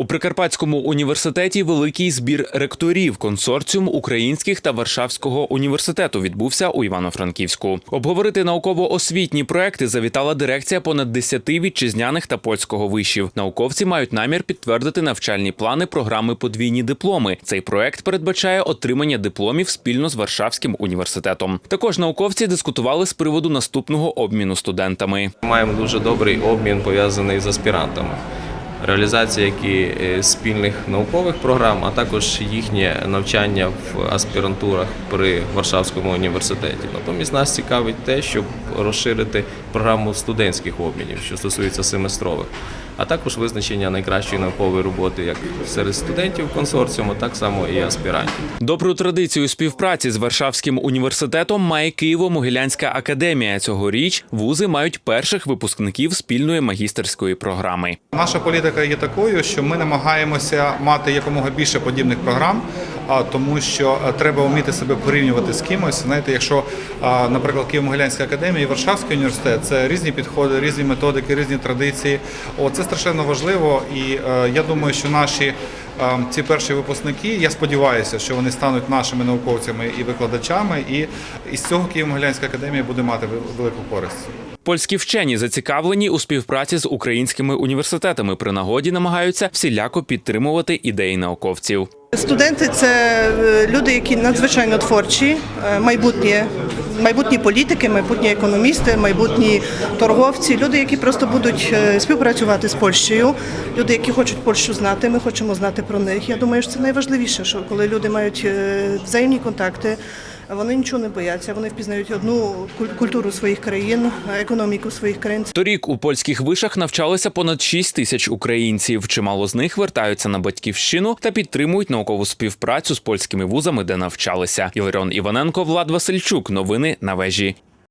У Прикарпатському університеті великий збір ректорів. Консорціум українських та Варшавського університету відбувся у Івано-Франківську. Обговорити науково-освітні проекти завітала дирекція понад 10 вітчизняних та польського вишів. Науковці мають намір підтвердити навчальні плани програми подвійні дипломи. Цей проект передбачає отримання дипломів спільно з Варшавським університетом. Також науковці дискутували з приводу наступного обміну студентами. Маємо дуже добрий обмін пов'язаний з аспірантами. Реалізація які е, спільних наукових програм, а також їхнє навчання в аспірантурах при Варшавському університеті. Натомість нас цікавить те, щоб розширити програму студентських обмінів, що стосується семестрових, а також визначення найкращої наукової роботи як серед студентів консорціуму, так само і аспірантів. Добру традицію співпраці з Варшавським університетом має Києво-Могилянська академія. Цьогоріч вузи мають перших випускників спільної магістерської програми. Наша політика є такою, що ми намагаємося мати якомога більше подібних програм, а тому що е, треба вміти себе порівнювати з кимось. Знаєте, якщо, наприклад, Києво-Могилянська академія і Варшавський університет це різні підходи, різні методики, різні традиції. О, це страшенно важливо, і е, я думаю, що наші. е, Ці перші випускники, я сподіваюся, що вони стануть нашими науковцями і викладачами, і із цього Києво-Могилянська академія буде мати велику користь. Польські вчені зацікавлені у співпраці з українськими університетами. При нагоді намагаються всіляко підтримувати ідеї науковців. Студенти це е, люди, які надзвичайно творчі, е, майбутні, майбутні політики, майбутні економісти, майбутні торговці, люди, які просто будуть е, співпрацювати з Польщею, люди, які хочуть Польщу знати. Ми хочемо знати про них. Я думаю, що це найважливіше, що коли люди мають взаємні контакти. Вони нічого не бояться, вони впізнають одну куль- культуру своїх країн, економіку своїх країн. Торік у польських вишах навчалося понад 6 тисяч українців. Чимало з них вертаються на батьківщину та підтримують наукову співпрацю з польськими вузами, де навчалися. Іларіон Іваненко, Влад Васильчук. Новини на вежі.